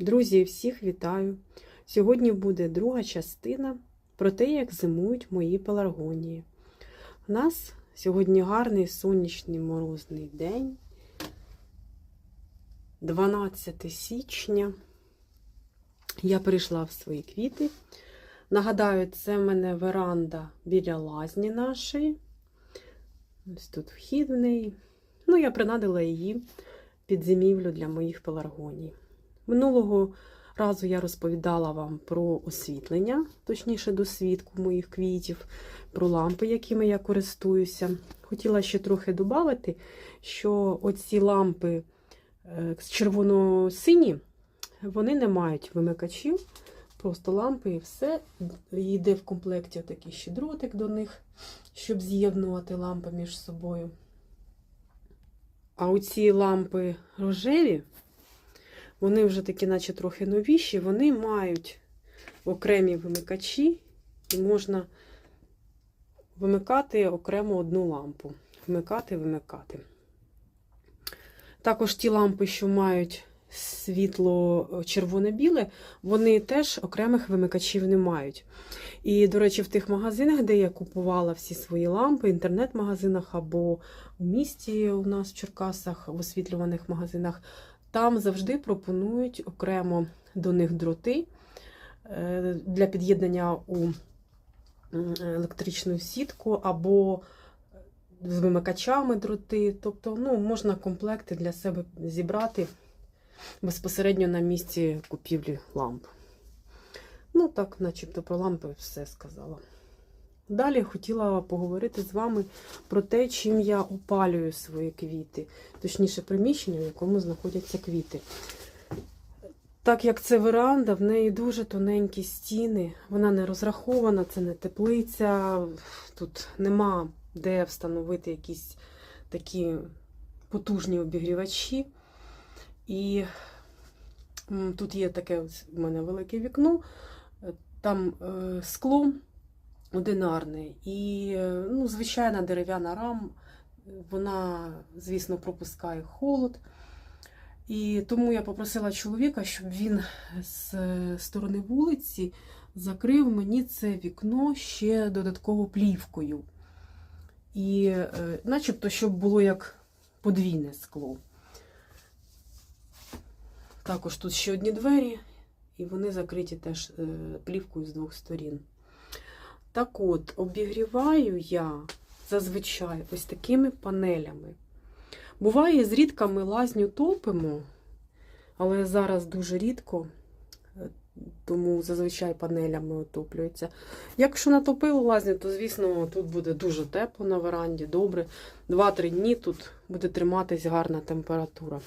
Друзі, всіх вітаю! Сьогодні буде друга частина про те, як зимують мої пеларгонії. У нас сьогодні гарний сонячний морозний день, 12 січня. Я прийшла в свої квіти. Нагадаю, це в мене веранда біля лазні нашої. Ось тут вхід в неї. Ну, я принадила її під зимівлю для моїх пеларгоній. Минулого разу я розповідала вам про освітлення, точніше, досвідку моїх квітів, про лампи, якими я користуюся. Хотіла ще трохи додати, що оці лампи е, червоно-сині, вони не мають вимикачів, просто лампи і все. Йде в комплекті такий ще дротик до них, щоб з'єднувати лампи між собою. А оці лампи рожеві, вони вже такі, наче трохи новіші, вони мають окремі вимикачі, і можна вимикати окремо одну лампу. Вмикати, вимикати. Також ті лампи, що мають світло червоне-біле, вони теж окремих вимикачів не мають. І, до речі, в тих магазинах, де я купувала всі свої лампи, інтернет-магазинах або в місті у нас в Черкасах, в освітлюваних магазинах, там завжди пропонують окремо до них дроти е, для під'єднання у електричну сітку або з вимикачами дроти. Тобто ну, можна комплекти для себе зібрати безпосередньо на місці купівлі ламп. Ну, так, начебто про лампи все сказала. Далі хотіла поговорити з вами про те, чим я опалюю свої квіти, точніше, приміщення, в якому знаходяться квіти. Так як це веранда, в неї дуже тоненькі стіни, вона не розрахована, це не теплиця, тут нема де встановити якісь такі потужні обігрівачі. І тут є таке в мене велике вікно, там е, скло одинарне і ну, звичайна дерев'яна рам, вона, звісно, пропускає холод. І тому я попросила чоловіка, щоб він з сторони вулиці закрив мені це вікно ще додатково плівкою. І е, начебто, щоб було як подвійне скло. Також тут ще одні двері, і вони закриті теж е, плівкою з двох сторін. Так от, обігріваю я зазвичай ось такими панелями. Буває, зрідка ми лазню топимо, але зараз дуже рідко, е, тому зазвичай панелями отоплюється. Якщо натопило лазню, то, звісно, тут буде дуже тепло на веранді, добре. 2-3 дні тут буде триматись гарна температура.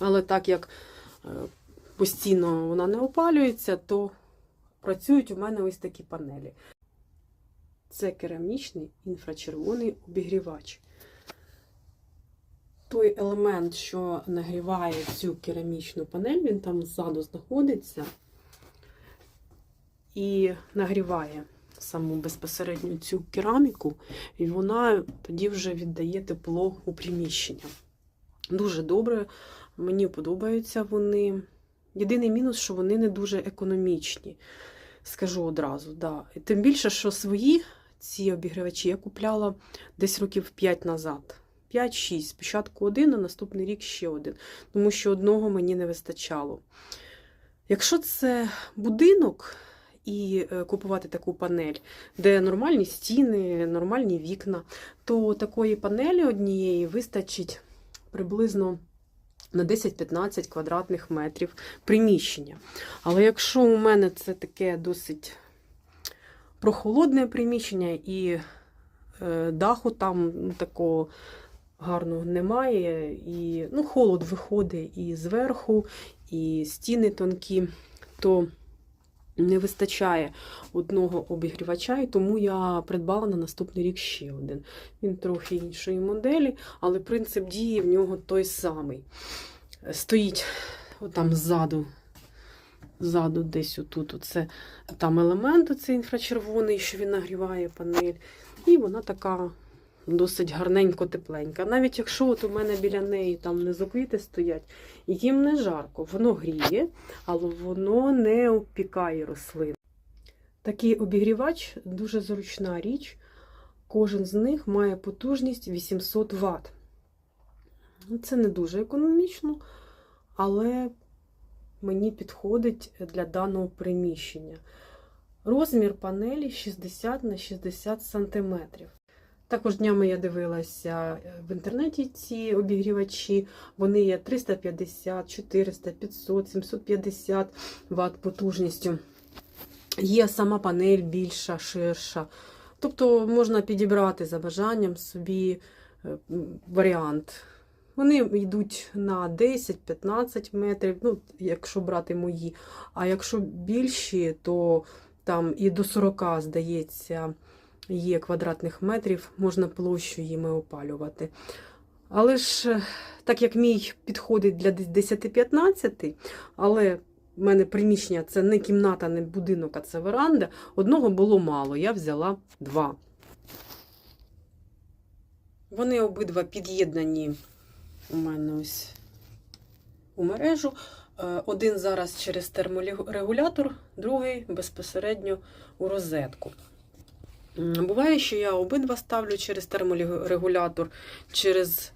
Але так як е, постійно вона не опалюється, то працюють у мене ось такі панелі. Це керамічний інфрачервоний обігрівач. Той елемент, що нагріває цю керамічну панель, він там ззаду знаходиться і нагріває саму безпосередньо цю кераміку, і вона тоді вже віддає тепло у приміщення. Дуже добре, мені подобаються вони. Єдиний мінус, що вони не дуже економічні, скажу одразу. Да. І Тим більше, що свої ці обігрівачі я купляла десь років 5 назад. 5-6. Спочатку один, а наступний рік ще один. Тому що одного мені не вистачало. Якщо це будинок і е, купувати таку панель, де нормальні стіни, нормальні вікна, то такої панелі однієї вистачить приблизно на 10-15 квадратних метрів приміщення. Але якщо у мене це таке досить прохолодне приміщення і е, даху там ну, такого гарного немає, і ну, холод виходить і зверху, і стіни тонкі, то не вистачає одного обігрівача, і тому я придбала на наступний рік ще один. Він трохи іншої моделі, але принцип дії в нього той самий. Стоїть отам ззаду, ззаду десь отут. Оце, там елемент оцей інфрачервоний, що він нагріває панель. І вона така досить гарненько тепленька. Навіть якщо от у мене біля неї там низоквіти стоять, їм не жарко, воно гріє, але воно не опікає рослин. Такий обігрівач дуже зручна річ. Кожен з них має потужність 800 Вт. Це не дуже економічно, але мені підходить для даного приміщення. Розмір панелі 60 на 60 см. Також днями я дивилася в інтернеті ці обігрівачі. Вони є 350, 400, 500, 750 Вт потужністю. Є сама панель більша, ширша. Тобто можна підібрати за бажанням собі е, варіант. Вони йдуть на 10-15 метрів, ну, якщо брати мої. А якщо більші, то там і до 40, здається, є квадратних метрів, можна площу їми опалювати. Але ж, е, так як мій підходить для 10-15, але в мене приміщення це не кімната, не будинок, а це веранда, одного було мало, я взяла два. Вони обидва під'єднані у мене ось у мережу. Е, Один зараз через терморегулятор, другий безпосередньо у розетку. Буває, що я обидва ставлю через терморегулятор, через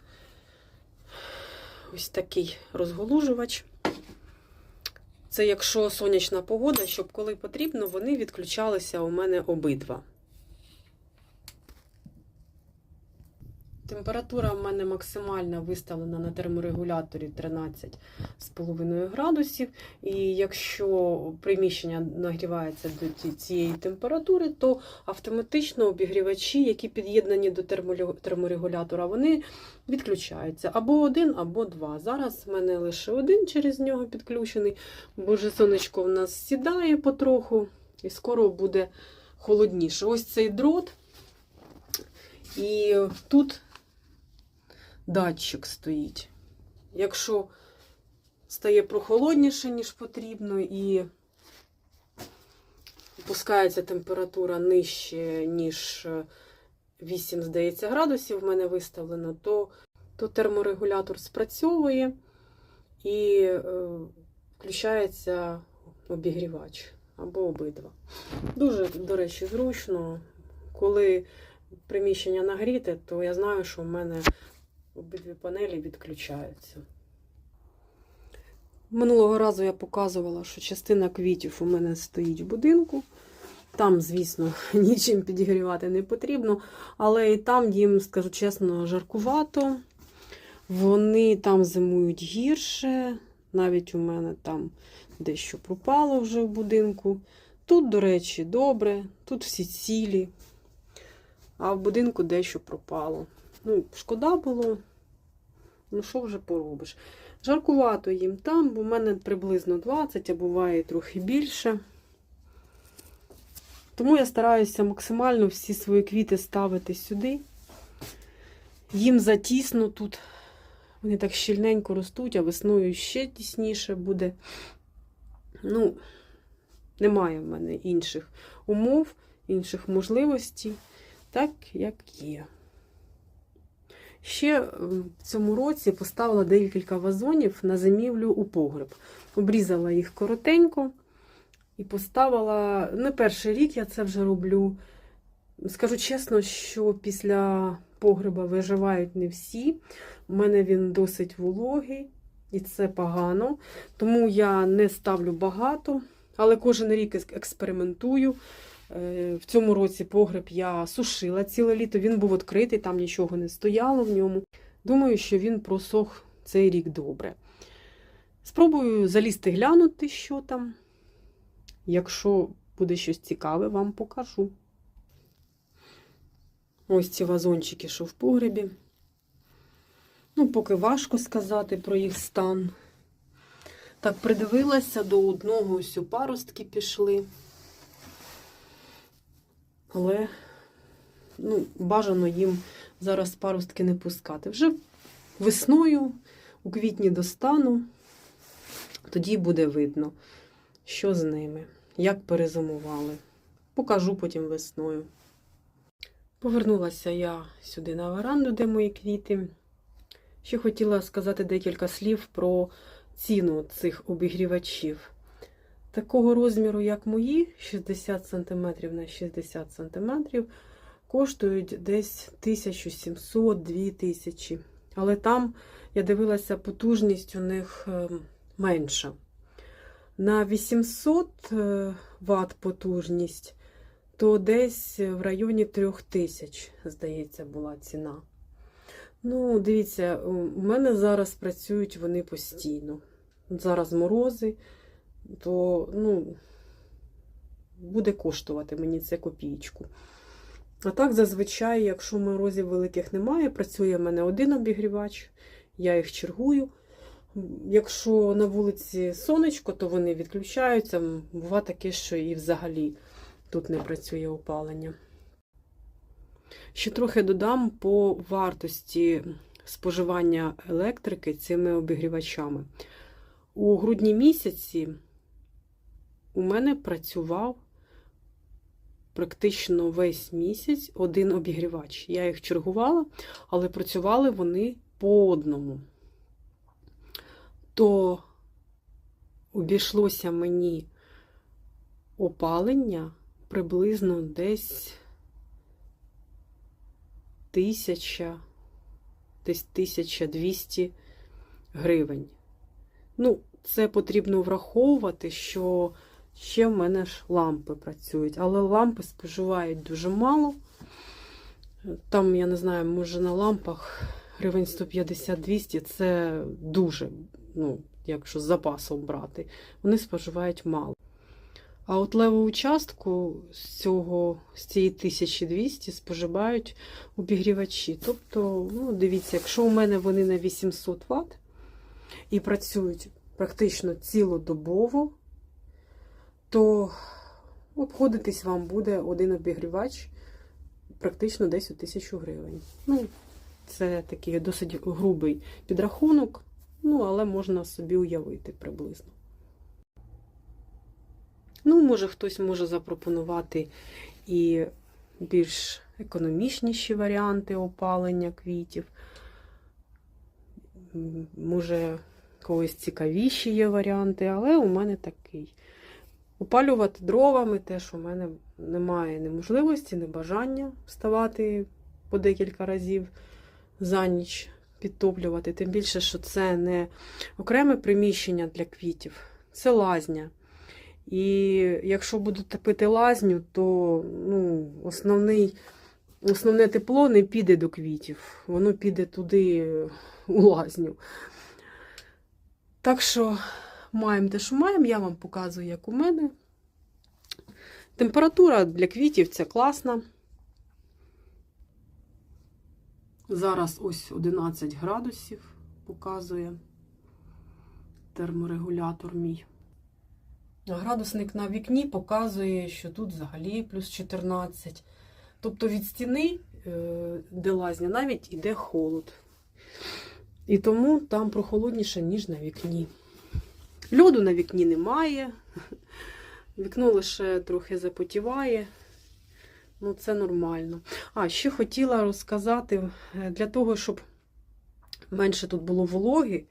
ось такий розголужувач. Це якщо сонячна погода, щоб коли потрібно, вони відключалися у мене обидва. Температура в мене максимальна виставлена на терморегуляторі 13,5 градусів. І якщо приміщення нагрівається до цієї температури, то автоматично обігрівачі, які під'єднані до терморегулятора, вони відключаються або один, або два. Зараз в мене лише один через нього підключений, бо вже сонечко в нас сідає потроху, і скоро буде холодніше. Ось цей дрот. І тут датчик стоїть. Якщо стає прохолодніше, ніж потрібно, і опускається температура нижче, ніж 8, здається, градусів в мене виставлено, то, то терморегулятор спрацьовує і е, включається обігрівач або обидва. Дуже, до речі, зручно. Коли приміщення нагріте, то я знаю, що в мене обидві панелі відключаються. Минулого разу я показувала, що частина квітів у мене стоїть в будинку. Там, звісно, нічим підігрівати не потрібно, але і там їм, скажу чесно, жаркувато. Вони там зимують гірше. Навіть у мене там дещо пропало вже в будинку. Тут, до речі, добре, тут всі цілі, а в будинку дещо пропало. Ну, шкода було. Ну, що вже поробиш? Жаркувато їм там, бо в мене приблизно 20, а буває трохи більше. Тому я стараюся максимально всі свої квіти ставити сюди. Їм затісно тут. Вони так щільненько ростуть, а весною ще тісніше буде. Ну, немає в мене інших умов, інших можливостей, так як є. Ще в цьому році поставила декілька вазонів на зимівлю у погреб. Обрізала їх коротенько і поставила. Не перший рік я це вже роблю. Скажу чесно, що після погреба виживають не всі. У мене він досить вологий, і це погано. Тому я не ставлю багато, але кожен рік експериментую. Е, В цьому році погреб я сушила ціле літо, він був відкритий, там нічого не стояло в ньому. Думаю, що він просох цей рік добре. Спробую залізти глянути, що там. Якщо буде щось цікаве, вам покажу. Ось ці вазончики, що в погребі. Ну, поки важко сказати про їх стан. Так, придивилася до одного ось у паростки пішли. Але ну, бажано їм зараз паростки не пускати. Вже весною, у квітні достану, тоді буде видно, що з ними, як перезимували. Покажу потім весною. Повернулася я сюди на веранду, де мої квіти. Ще хотіла сказати декілька слів про ціну цих обігрівачів. Такого розміру, як мої, 60 см на 60 см, коштують десь 1700-2000. Але там я дивилася, потужність у них е, менша. На 800 Вт потужність, то десь в районі 3000, здається, була ціна. Ну, дивіться, у мене зараз працюють вони постійно. Зараз морози, то ну, буде коштувати мені це копійку. А так, зазвичай, якщо морозів великих немає, працює в мене один обігрівач, я їх чергую. Якщо на вулиці сонечко, то вони відключаються. Буває таке, що і взагалі тут не працює опалення. Ще трохи додам по вартості споживання електрики цими обігрівачами. У грудні місяці у мене працював практично весь місяць один обігрівач. Я їх чергувала, але працювали вони по одному. То обійшлося мені опалення приблизно десь тисяча, десь 1200 гривень. Ну, це потрібно враховувати, що ще в мене ж лампи працюють, але лампи споживають дуже мало. Там, я не знаю, може на лампах гривень 150-200 це дуже, ну, якщо з запасом брати, вони споживають мало. А от леву частку з цього, з цієї 1200 споживають обігрівачі. Тобто, ну, дивіться, якщо у мене вони на 800 Вт і працюють практично цілодобово, то обходитись вам буде один обігрівач практично десь у 1000 гривень. Ну, це такий досить грубий підрахунок, ну, але можна собі уявити приблизно. Ну, може, хтось може запропонувати і більш економічніші варіанти опалення квітів. Може, когось цікавіші є варіанти, але у мене такий. Опалювати дровами теж у мене немає ні можливості, ні бажання вставати по декілька разів за ніч підтоплювати. Тим більше, що це не окреме приміщення для квітів, це лазня. І якщо буду топити лазню, то ну, основний, основне тепло не піде до квітів, воно піде туди у лазню. Так що маємо те, що маємо, я вам показую, як у мене. Температура для квітів це класна. Зараз ось 11 градусів показує терморегулятор мій. Градусник на вікні показує, що тут взагалі плюс 14. Тобто від стіни, е, де лазня, навіть іде холод. І тому там прохолодніше, ніж на вікні. Льоду на вікні немає. Вікно лише трохи запотіває. Ну, це нормально. А, ще хотіла розказати, е, для того, щоб менше тут було вологи,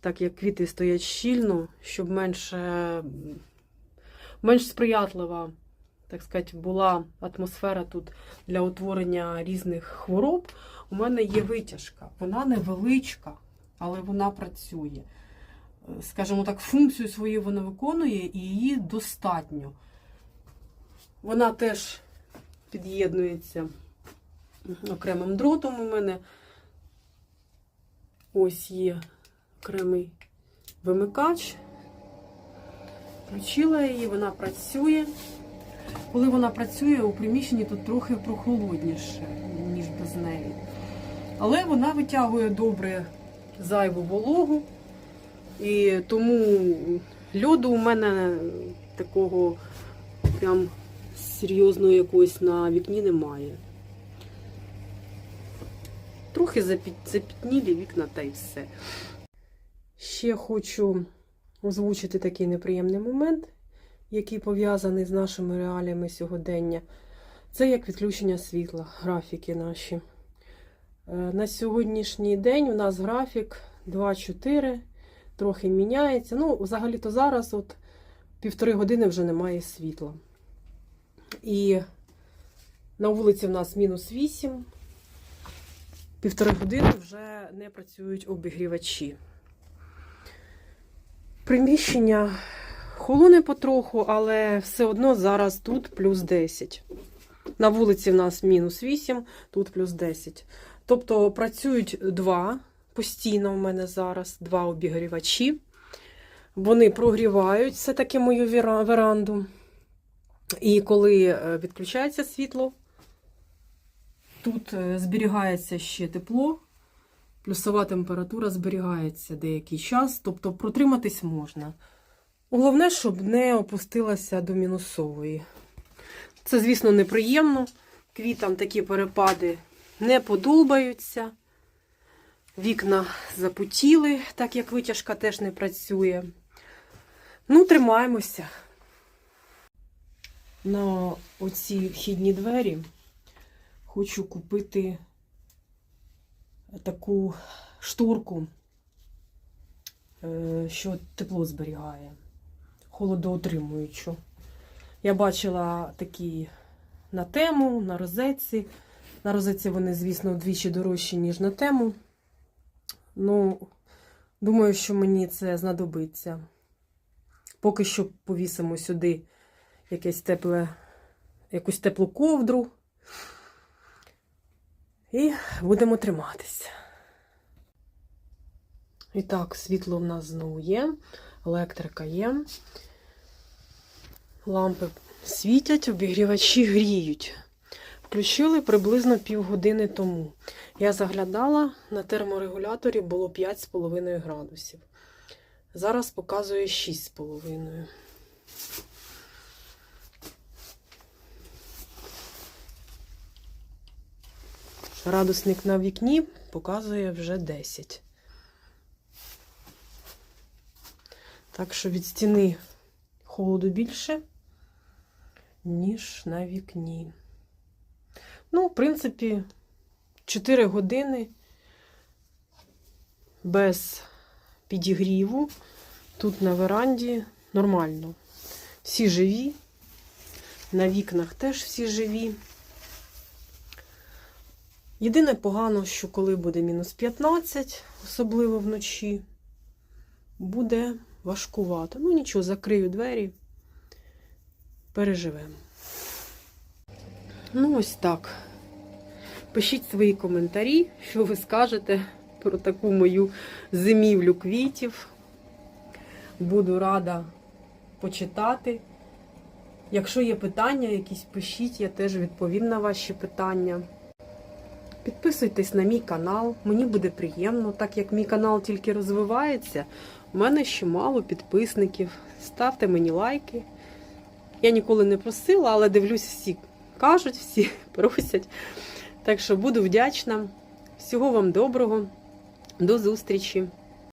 так як квіти стоять щільно, щоб менше менш сприятлива, так сказати, була атмосфера тут для утворення різних хвороб. У мене є витяжка. Вона невеличка, але вона працює. Скажімо так, функцію свою вона виконує і її достатньо. Вона теж під'єднується окремим дротом у мене. Ось є окремий вимикач. Включила її, вона працює. Коли вона працює, у приміщенні тут трохи прохолодніше, ніж без неї. Але вона витягує добре зайву вологу. І тому льоду у мене такого прям серйозного якогось на вікні немає. Трохи запітнілі вікна та й все. Ще хочу озвучити такий неприємний момент, який пов'язаний з нашими реаліями сьогодення. Це як відключення світла, графіки наші. Е, На сьогоднішній день у нас графік 2-4, трохи міняється. Ну, взагалі-то зараз от півтори години вже немає світла. І на вулиці в нас мінус 8. Півтори години вже не працюють обігрівачі. Приміщення холоне потроху, але все одно зараз тут плюс 10. На вулиці в нас мінус 8, тут плюс 10. Тобто працюють два постійно в мене зараз, два обігрівачі. Вони прогрівають все-таки мою веранду. І коли е, відключається світло, тут е, зберігається ще тепло, плюсова температура зберігається деякий час, тобто протриматись можна. Головне, щоб не опустилася до мінусової. Це, звісно, неприємно. Квітам такі перепади не подобаються. Вікна запутіли, так як витяжка теж не працює. Ну, тримаємося. На оці вхідні двері хочу купити таку шторку, е, що тепло зберігає, холодоотримуючу. Я бачила такі на тему, на розетці. На розетці вони, звісно, вдвічі дорожчі, ніж на тему. Ну, думаю, що мені це знадобиться. Поки що повісимо сюди якесь тепле, якусь теплу ковдру. І будемо триматися. І так, світло в нас знову є, електрика є. Лампи світять, обігрівачі гріють. Включили приблизно півгодини тому. Я заглядала, на терморегуляторі було 5,5 градусів. Зараз показує 6,5. Градусник на вікні показує вже 10. Так що від стіни холоду більше, ніж на вікні. Ну, в принципі, 4 години без підігріву. Тут на веранді нормально. Всі живі, на вікнах теж всі живі. Єдине погано, що коли буде мінус 15, особливо вночі, буде важкувато. Ну нічого, закрию двері, переживемо. Ну, ось так. Пишіть свої коментарі, що ви скажете про таку мою зимівлю квітів. Буду рада почитати. Якщо є питання, якісь пишіть, я теж відповім на ваші питання. Підписуйтесь на мій канал, мені буде приємно, так як мій канал тільки розвивається, у мене ще мало підписників. Ставте мені лайки. Я ніколи не просила, але дивлюсь, всі кажуть, всі просять. Так що буду вдячна. Всього вам доброго, до зустрічі!